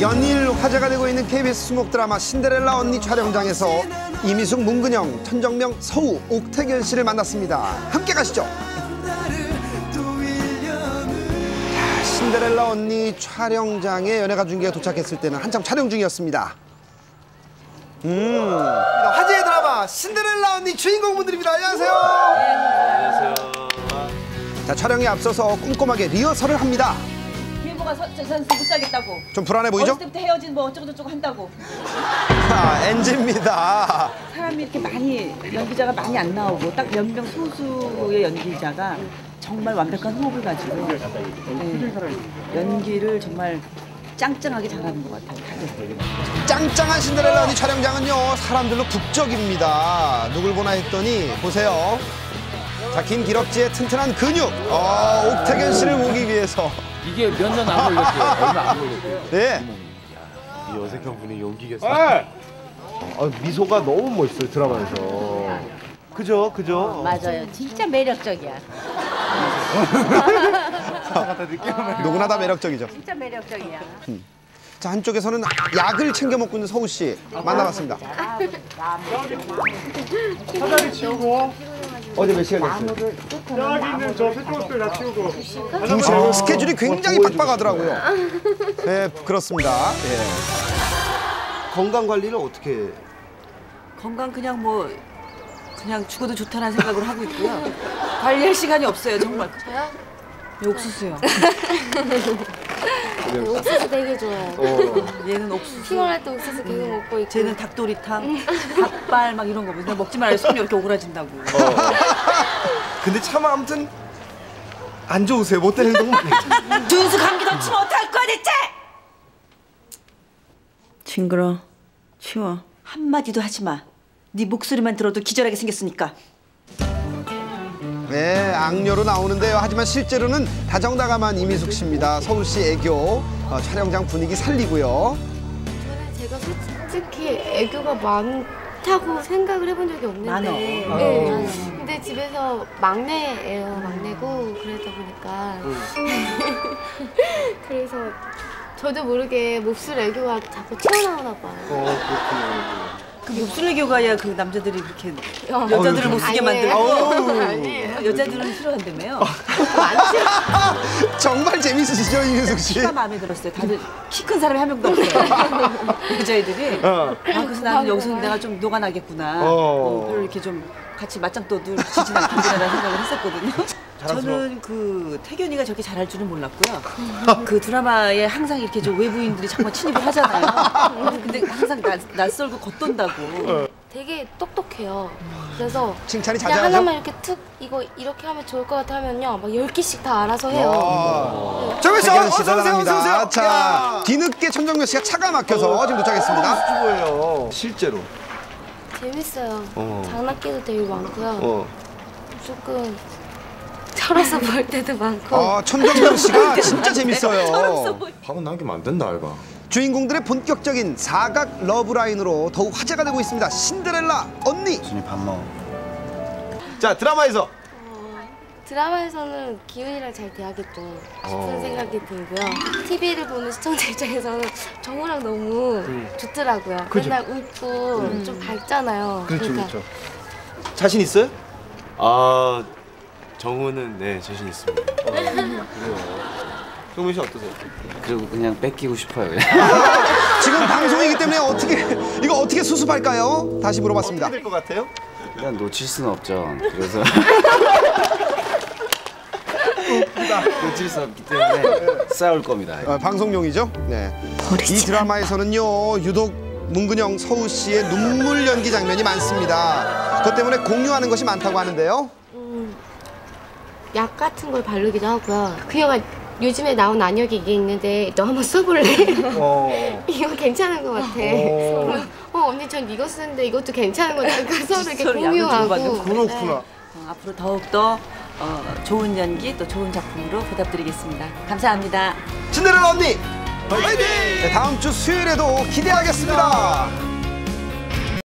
연일 화제가 되고 있는 KBS 수목 드라마 신데렐라 언니 촬영장에서 이미숙, 문근영, 천정명, 서우, 옥태견 씨를 만났습니다. 함께 가시죠. 자, 신데렐라 언니 촬영장에 연예가 중계가 도착했을 때는 한참 촬영 중이었습니다. 음, 화제의 드라마 신데렐라 언니 주인공분들입니다. 안녕하세요. 안녕하세요. 자, 촬영에 앞서서 꼼꼼하게 리허설을 합니다. 계보가 선수 못 살겠다고. 좀 불안해 보이죠? 어렸을 때부터 헤어진 뭐 어쩌고 저쩌고 한다고. 아, NG입니다. 사람이 이렇게 많이 연기자가 많이 안 나오고 딱 몇 명 소수의 연기자가 정말 완벽한 호흡을 가지고 네, 연기를 정말 짱짱하게 잘하는 것 같아요. 짱짱한 신데렐라 언니 촬영장은요 사람들로 북적입니다. 누굴 보나 했더니 보세요. 자 김기럭지의 튼튼한 근육. 어, 옥태견 씨를 보기 위해서. 이게 몇 년 안 걸렸대요. 얼마 안 걸렸대요. 네. 이 어색한 분이 용기겠어. 아, 미소가 너무 멋있어요 드라마에서. 그죠, 그죠. 맞아요. 진짜 매력적이야. 누구나 다 매력적이죠. 진짜 매력적이야. 자 한쪽에서는 약을 챙겨 먹고 있는 서우 씨 만나봤습니다. 사다리 치우고 어제 몇 시간 됐어요? 여기 있는 저 세쪽들 다 치우고. 두 시간. 스케줄이 굉장히 빡빡하더라고요. 네 그렇습니다. 예. 건강 관리를 어떻게? 건강 그냥 뭐 그냥 죽어도 좋다는 생각을 하고 있고요. 관리할 시간이 없어요 정말. 저요? 네, 옥수수요. 옥수수 되게 좋아해요. 얘는 옥수수. 피곤할 때 옥수수 계속 먹고 있고. 쟤는 닭도리탕, 닭발 막 이런 거 그냥 먹지 말아요. 손이 이렇게 오그라진다고. 근데 참 아무튼 안 좋으세요. 못된 행동 많이. 했죠. 준수 감기 덮치면 어떡할 거야 대체? 징그러. 치워. 한마디도 하지 마. 네 목소리만 들어도 기절하게 생겼으니까. 네, 악녀로 나오는데요. 하지만 실제로는 다정다감한 이미숙 씨입니다. 서울 씨 애교, 어, 촬영장 분위기 살리고요. 저는 제가 솔직히 애교가 많다고 생각을 해본 적이 없는데. 많어. 네. 근데 집에서 막내예요, 막내고 그러다 보니까. 그래서 저도 모르게 몹쓸 애교가 자꾸 튀어나오나 봐요. 그 목소리 교가야 그 남자들이 그렇게 여자들을 못 쓰게. 만들고. 여자들은 싫어한다며요. 정말 재밌으시죠, 이미숙 씨? 키가 마음에 들었어요. 다들 키 큰 사람이 한 명도 없어요. 여자애들이. 아 그래서 나는 여기서 내가 좀 녹아나겠구나. 어, 별로 이렇게 좀 같이 맞짱 떠도 지진 않겠구나라는 생각을 했었거든요. 저는 그 태견이가 저렇게 잘할 줄은 몰랐고요. 그 드라마에 항상 이렇게 좀 외부인들이 정말 침입을 하잖아요. 근데 항상 낯, 낯설고 겉돈다고. 되게 똑똑해요. 그래서 칭찬이 그냥 자자하죠? 하나만 이렇게 툭 이거 이렇게 하면 좋을 것 같아 하면요. 막 10개씩 다 알아서 해요. 정현 씨, 태견 어서 씨 오세요, 대단합니다. 어서 오세요. 자, 야. 뒤늦게 천정면 씨가 차가 막혀서 지금 도착했습니다. 주고예요. 실제로. 재밌어요. 어. 장난기도 되게 많고요. 어. 조금 철어서 볼 때도 많고. 어, 천정명 씨가 진짜 재밌어요. 밥은 남기면 안 된다, 알바. 주인공들의 본격적인 사각 러브라인으로 더욱 화제가 되고 있습니다. 신데렐라 언니. 자 드라마에서 드라마에서는 기훈이랑 잘 돼야겠죠 싶은 어. 생각이 들고요. TV를 보는 시청자 입장에서는 정우랑 너무 좋더라고요. 맨날 웃고 좀 밝잖아요. 그렇죠, 그러니까 그렇죠. 자신 있어요? 아 정우는 네 자신 있습니다. 정민 씨 어떠세요? 그리고 그냥 뺏기고 싶어요. 그냥. 지금 방송이기 때문에 어떻게 이거 어떻게 수습할까요? 다시 물어봤습니다. 될것 같아요? 일단 놓칠 수는 없죠. 그래서 놓칠 수 없기 때문에 싸울 겁니다. 어, 방송용이죠. 네. 이 드라마에서는요 유독 문근영, 서우 씨의 눈물 연기 장면이 많습니다. 그것 때문에 공유하는 것이 많다고 하는데요. 약 같은 걸 바르기도 하고요. 그 영화 요즘에 나온 안약이 이게 있는데 너 한번 써볼래? 어. 이거 괜찮은 것 같아. 그러면, 어 언니 전 이거 쓰는데 이것도 괜찮은 것 같아. 서로 이렇게 서로 약을 공유하고. 그렇구나. 어, 앞으로 더욱더 어, 좋은 연기 또 좋은 작품으로 보답드리겠습니다. 감사합니다. 신데렐라 언니. 화이팅! 네, 다음 주 수요일에도 기대하겠습니다.